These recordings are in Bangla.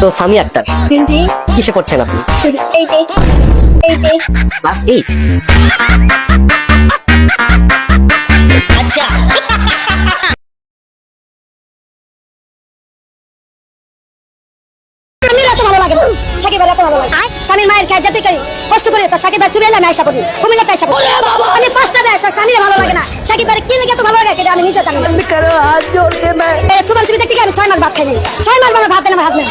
তো সামি আক্তার কিসে পড়ছেন আপনি? Class eight. এত ভালো লাগে। সাকিব ভালো লাগে। স্বামীর মায়ের খেয়ে যেতে করি কষ্ট করে তার সাকিব চলে এলাম আয়সা করি কুমিল্লাতে আয়সা করি আমি পাঁচটা দেয় স্বামীর ভালো লাগে না সাকিব কি লেগে এত ভালো লাগে এটা আমি নিজে জানি না এ, ফুটবল ছবি দেখতে আমি ছয় মাস ভাত খাইনি ছয় মাস মানে ভাত দেন আমার হাজবেন্ড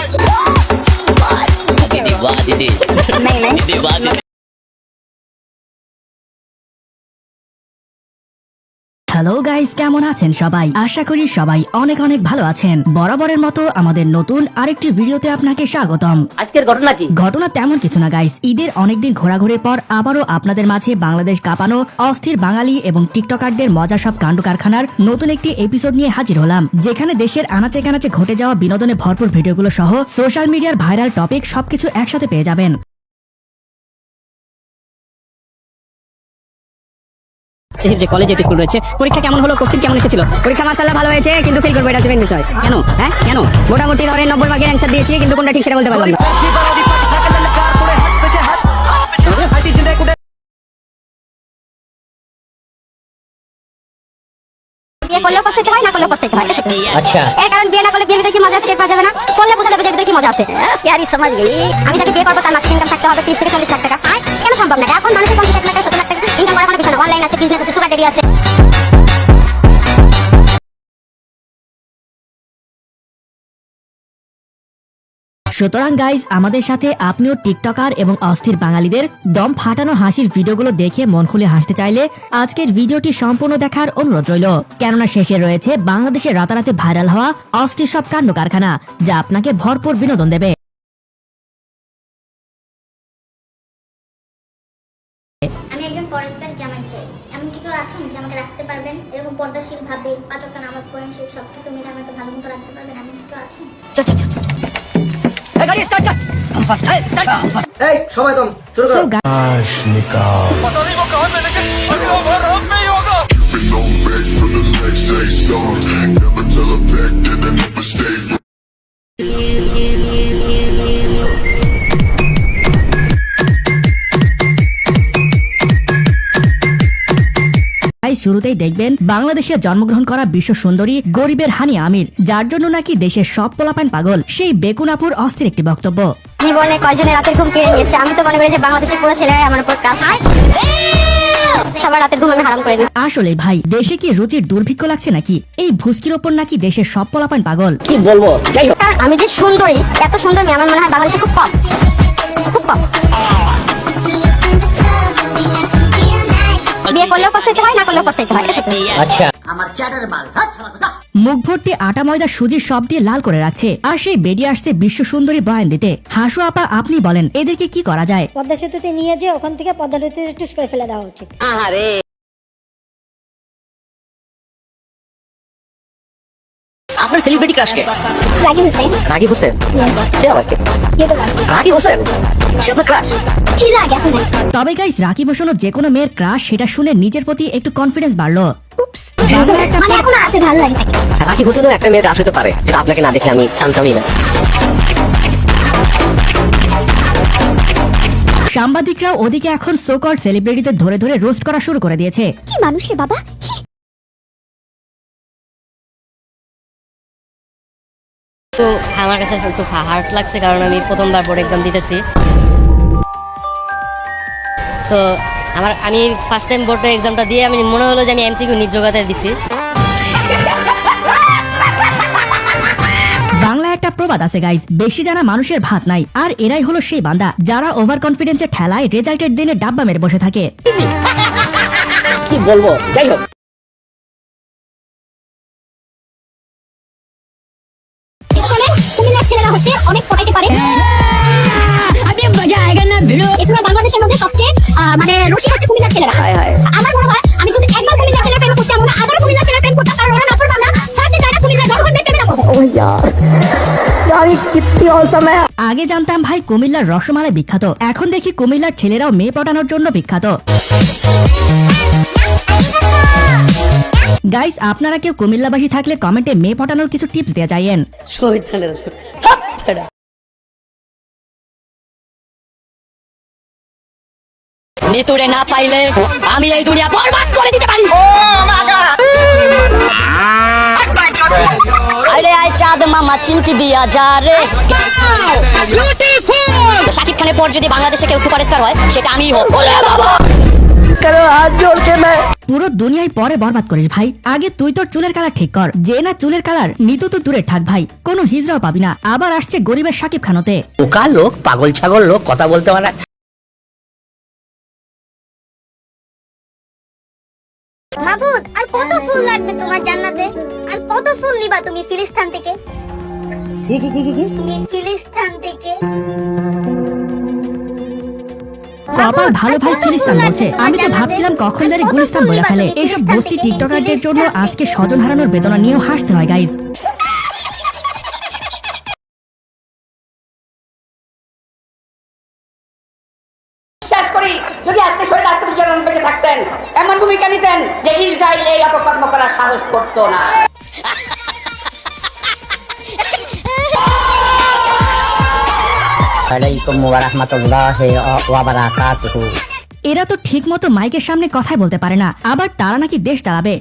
হ্যালো গাইস কেমন আছেন সবাই? আশা করি সবাই অনেক অনেক ভালো আছেন। বরাবরের মতো আমাদের নতুন আরেকটি ভিডিওতে আপনাকে স্বাগতম। আজকের ঘটনা কি? ঘটনা তেমন কিছু না গাইস ঈদের অনেকদিন ঘোরাঘুরির পর আবারও আপনাদের মাঝে বাংলাদেশ কাঁপানো অস্থির বাঙালি এবং টিকটকারদের মজা সব কাণ্ড কারখানার নতুন একটি এপিসোড নিয়ে হাজির হলাম যেখানে দেশের আনাচে কানাচে ঘটে যাওয়া বিনোদনে ভরপুর ভিডিওগুলো সহ সোশ্যাল মিডিয়ার ভাইরাল টপিক সবকিছু একসাথে পেয়ে যাবেন। যে কলেজে স্কুল রয়েছে। পরীক্ষা কেমন হলো কোশ্চেন কেমন এসেছিল? পরীক্ষা মাসাল্লাহ ভালো হয়েছে কিন্তু ফেল করব এটা হচ্ছে main বিষয়। কেন? হ্যাঁ? কেন? মোটামুটি ধরেন নব্বই মার্কের অ্যান্সার দিয়েছি কিন্তু কোনটা ঠিক সেটা বলতে পারলাম না। বিয়ে পস্তাইতে হয় না করলেও পস্তাইতে হয়? আচ্ছা। এর কারণ বিয়ে না করলে বিয়ের ভিতরে কি মজা আছে টের পাওয়া যাবে না? করলে বোঝা যাবে যে ভিতরে কি মজা আছে। প্যারি সমাজ। গেই আমি যাকে বিয়ে করব তার মাসিক ইনকাম থাকতে হবে তিরিশ থেকে চল্লিশ লাখ টাকা। কেন সম্ভব না? এখন মানুষের পঞ্চাশ লাখ টাকা আছে সুগার ডেরি আছে সুতরাং গাইজ আমাদের সাথে আপনিও টিকটকার এবং অস্থির বাঙালিদের দম ফাটানো হাসির ভিডিওগুলো দেখে মন খুলে হাসতে চাইলে আজকের ভিডিওটি সম্পূর্ণ দেখার অনুরোধ রইল। কেননা শেষে রয়েছে বাংলাদেশের রাতারাতি ভাইরাল হওয়া অস্থির সব কাণ্ড কারখানা যা আপনাকে ভরপুর বিনোদন দেবে। জামাই চাই। এমন কি কেউ আছেন যে আমাকে রাখতে পারবেন? এরকম পর্দাশীল ভাবে পাঁচক্ত নামাজ পড়েন সেই সব কিছু মিলে আমাকে ভালো মতো রাখতে পারবেন। এমন কি কেউ আছেন? এই সময় কম। শুরু করো। Been শুরুতেই দেখবেন বাংলাদেশে জন্মগ্রহণ করা বিশ্ব সুন্দরী গরিবের হানি আমির যার জন্য নাকি দেশের সব পোলাপান পাগল। সেই বেকুনাপুর অস্থির একটি বক্তব্য। জীবনে কয়জনের রাতের ঘুম কেড়ে নিয়েছে? আমি তো মনে করি যে বাংলাদেশের পুরো ছেলেরাই আমার উপর কাজ সবার রাতের ঘুম আমি হারাম করে দিই। আসলে ভাই দেশে কি রুচির দুর্ভিক্ষ লাগছে নাকি? এই ভুস্কির ওপর নাকি দেশের সব পোলাপান পাগল? কি বলব? যাই হোক। আমি যে সুন্দরী এত সুন্দর মেয়ে আমার মনে হয় বাংলাদেশে খুব কম। বিয়ে করলেও পস্তাইতে হয় না করলেও পস্তাইতে হয়। আচ্ছা। মুখ ভর্তি আটা ময়দা সুজি সব দিয়ে লাল করে রাখছে। আর সেই বেরিয়ে আসছে বিশ্ব সুন্দরী বয়ান দিতে। হাসু আপা আপনি বলেন এদেরকে কি করা যায়? পদ্মা সেতুতে নিয়ে যে ওখান থেকে পদ্মা নদীতে টুস করে ফেলে দেওয়া উচিত। সেলিব্রিটি ক্রাশকে রাগি হোসেন। রাগি হোসেন? সে আবার কে? রাগি। হোসেন? সে আপনার ক্রাশ। তবে গাইস রাকিব হোসেনও যে কোনো মেয়ের ক্রাশ সেটা শুনে নিজের প্রতি একটু কনফিডেন্স বাড়লো। মানে তাকে। রাগি হোসেনও একটা মেয়ের ক্রাশ হতে পারে যেটা আপনাকে না দেখে আমি জানতামই না। সাংবাদিকরাও ওদিকে এখন সোকল সেলিব্রিটিদের ধরে ধরে রোস্ট করা শুরু করে দিয়েছে। কি মানুষ বাবা? তো আমার কাছে একটু হার্ড লাগছে কারণ আমি প্রথমবার বোর্ড এক্সাম দিতেছি। সো আমার আমি ফার্স্ট টাইম বোর্ডের এক্সামটা দিয়ে আমি মনে হলো যে আমি এমসিকিউ নিজ জোগাতে দিছি। বাংলা একটা প্রবাদ আছে গাইস বেশি জানা মানুষের ভাত নাই আর এরাই হলো সেই বান্দা যারা ওভার কনফিডেন্সের ঠেলায় রেজাল্টের দিনে ডাব্বা মেরে বসে থাকে। কি বলব? যাই হোক। হচ্ছে অনেক পড়াইতে পারে। বাংলাদেশের মধ্যে সবচেয়ে আহ, মানে রসিক হচ্ছে কুমিল্লার ছেলেরা। আমার মনে হয় আমি যদি একবার কুমিল্লার ছেলের প্রেম করতে আমার আবার কুমিল্লার ছেলের প্রেম করতাম কারণ ওরা নাচর বাংলা ছাড়তে চায় না প্রেমে করতে আগে জানতাম ভাই কুমিল্লার রসমালাই বিখ্যাত। এখন দেখি কুমিল্লার ছেলেরাও মেয়ে পটানোর জন্য বিখ্যাত। গাইস আপনারা কেউ কুমিল্লাবাসী থাকলে কমেন্টে মেয়ে পটানোর কিছু টিপস দেওয়া যাইয়েন। নিতুরে না পাইলে আমি এই দুনিয়া বরবাদ করে দিতে পারি। আরে আয় চাঁদ মামা চিমটি দিয়া যা রে। শাকিব খানের পর যদি বাংলাদেশে কেউ সুপারস্টার হয় সেটা আমিই হোক বাবা! বাবা পুরো দুনিয়ায় পরে বরবাদ করিস ভাই। আগে তুই তোর চুলের কালার ঠিক কর। যে না চুলের কালার নিতু তো দূরে থাক ভাই। কোনো হিজড়াও পাবি না। আবার আসছে গরিবের সাকিব খানতে। বোকা লোক পাগল ছাগল লোক কথা বলতে পারে না। মাবুদ আর কত ফুল লাগবে তোমার জান্নাতে? আর কত ফুল নিবা তুমি ফিলিস্তান থেকে? তুমি ফিলিস্তান থেকে? কপাল ভালো ভাই ফিলিস্তান বলছে, আমি তো ভাবছিলাম কখন জানি গুলিস্তান বলে ফেলে। এইসব বস্তি টিকটকারদের জন্য আজকে স্বজন হারানোর বেদনা নিয়েও হাসতে হয় গাইজ যদি আজকে থাকতেন, এমন ভূমিকা নিতেন যে ইসরায়েল এই অপকর্ম করার সাহস করতো না। আলাইকুম ওয়া রাহমাতুল্লাহি ওয়া বারাকাতুহু। এরা তো ঠিক মতো মাইকের সামনে কথাই বলতে পারে না আবার তারা নাকি দেশ চালাবে।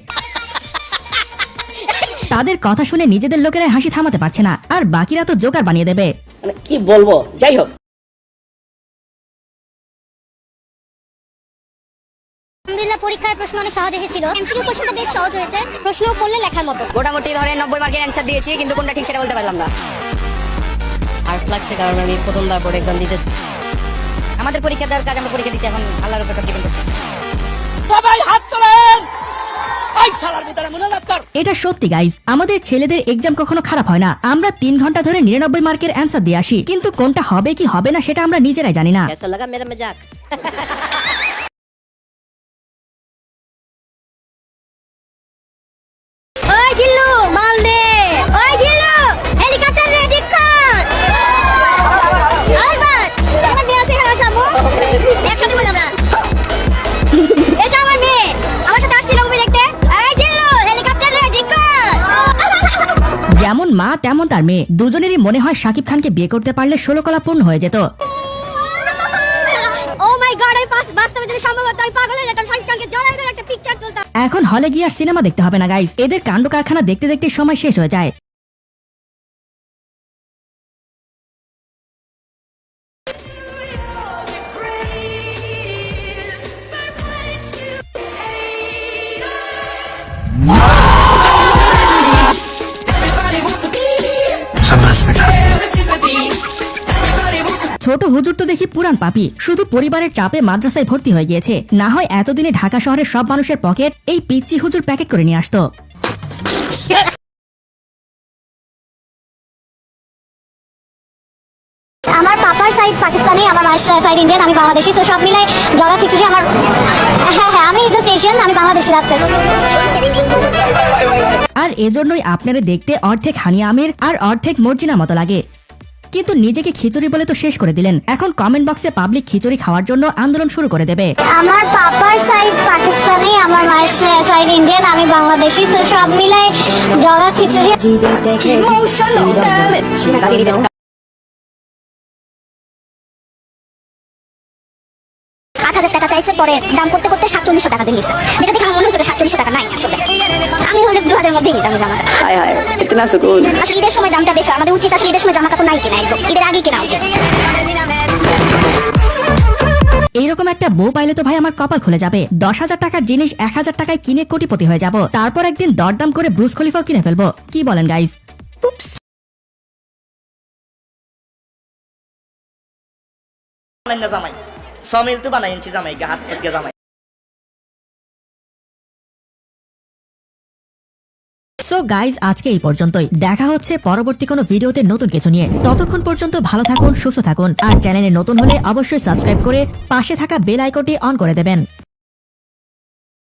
তাদের কথা শুনে নিজেদের লোকেরা হাসি থামাতে পারছে না আর বাকিরা তো জোকার বানিয়ে দেবে। মানে কি বলব? যাই হোক। আলহামদুলিল্লাহ পরীক্ষার প্রশ্ন অনেক সহজ এসেছিল। এমসিকিউ প্রশ্নটা বেশ সহজ হয়েছে। প্রশ্ন করলে লেখার মতো। মোটামুটি ধরে নব্বই মার্কের অ্যান্সার দিয়েছি কিন্তু কোনটা ঠিক সেটা বলতে পারলাম না। আর্ট লাগছে কারণ আমি প্রথমবার বোর্ড এক্সাম দিতেছি। আমাদের পরীক্ষা দেওয়ার কাজ আমরা পরীক্ষা দিচ্ছি এখন আল্লাহর উপর সব ডিপেন্ড করছে। এটা সত্যি গাইজ আমাদের ছেলেদের এক্সাম কখনো খারাপ হয় না। আমরা তিন ঘণ্টা ধরে নিরানব্বই মার্কের অ্যান্সার দিয়ে আসি। কিন্তু কোনটা হবে কি হবে না সেটা আমরা নিজেরাই জানি না। মা তেমন তার মেয়ে। দুজনেরই মনে হয় সাকিব খানকে বিয়ে করতে পারলে ষোলো কলা পূর্ণ হয়ে যেত। পিকচার এখন হলে গিয়ে আর সিনেমা দেখতে হবে না গাইস এদের কাণ্ড কারখানা দেখতে দেখতে সময় শেষ হয়ে যায়। হুজুর তো দেখি পুরান পাপি। শুধু পরিবারের চাপে মাদ্রাসায় ভর্তি হয়ে গিয়েছে। না হয় এতদিনে ঢাকা শহরের সব মানুষের পকেট এই পিচ্চি হুজুর প্যাকেট করে নিয়ে আসতো। আমার পাপার সাইড পাকিস্তানি আমার মায়ের সাইড ইন্ডিয়ান আমি বাংলাদেশি তো সব মিলাই জগা খিচুড়ি আমার হ্যাঁ হ্যাঁ আমি জাস্ট এশিয়ান আমি বাংলাদেশি রাখছি আর এজন্যই আপনারা দেখতে অর্ধেক হানিয়া আমির আর অর্ধেক মর্জিনার মতো লাগে। কিন্তু নিজেকে খিচুড়ি বলে তো শেষ করে দিলেন। এখন কমেন্ট বক্সে পাবলিক খিচুড়ি খাওয়ার জন্য আন্দোলন শুরু করে দেবে। আমার পাপার সাইড পাকিস্তানি আমার মায়ের সাইড ইন্ডিয়ান আমি বাংলাদেশি তো সব মিলাই জগা খিচুড়ি হাজার টাকা চাইছে পরে দাম করতে করতে সাতচল্লিশশো টাকা দিয়ে নিছে। যেটা দেখে আমার মনে হচ্ছে সাতচল্লিশশো টাকা নাই আসলে। আমি হলে দু হাজার মধ্যেই নিতাম এই জামাটা আসলে ঈদের সময় দামটা বেশি আমাদের উচিত আসলে ঈদের সময় জামা কাপড় নাই কেনা একদম। ঈদের আগেই কেনা উচিত। এইরকম একটা বউ পাইলে তো ভাই আমার কপাল খুলে যাবে। দশ হাজার টাকার জিনিস এক হাজার টাকায় কিনে কোটিপতি হয়ে যাব। তারপর একদিন দরদাম করে ব্রুস খলিফাও কিনে ফেলব। কি বলেন গাইজ জামাই। সমিল তো বানাই আনছি জামাই হাত এটকে জামাই সো গাইজ আজকে এই পর্যন্তই। দেখা হচ্ছে পরবর্তী কোনো ভিডিওতে নতুন কিছু নিয়ে। ততক্ষণ পর্যন্ত ভালো থাকুন, সুস্থ থাকুন, আর চ্যানেলে নতুন হলে অবশ্যই সাবস্ক্রাইব করে পাশে থাকা বেল আইকনটি অন করে দেবেন।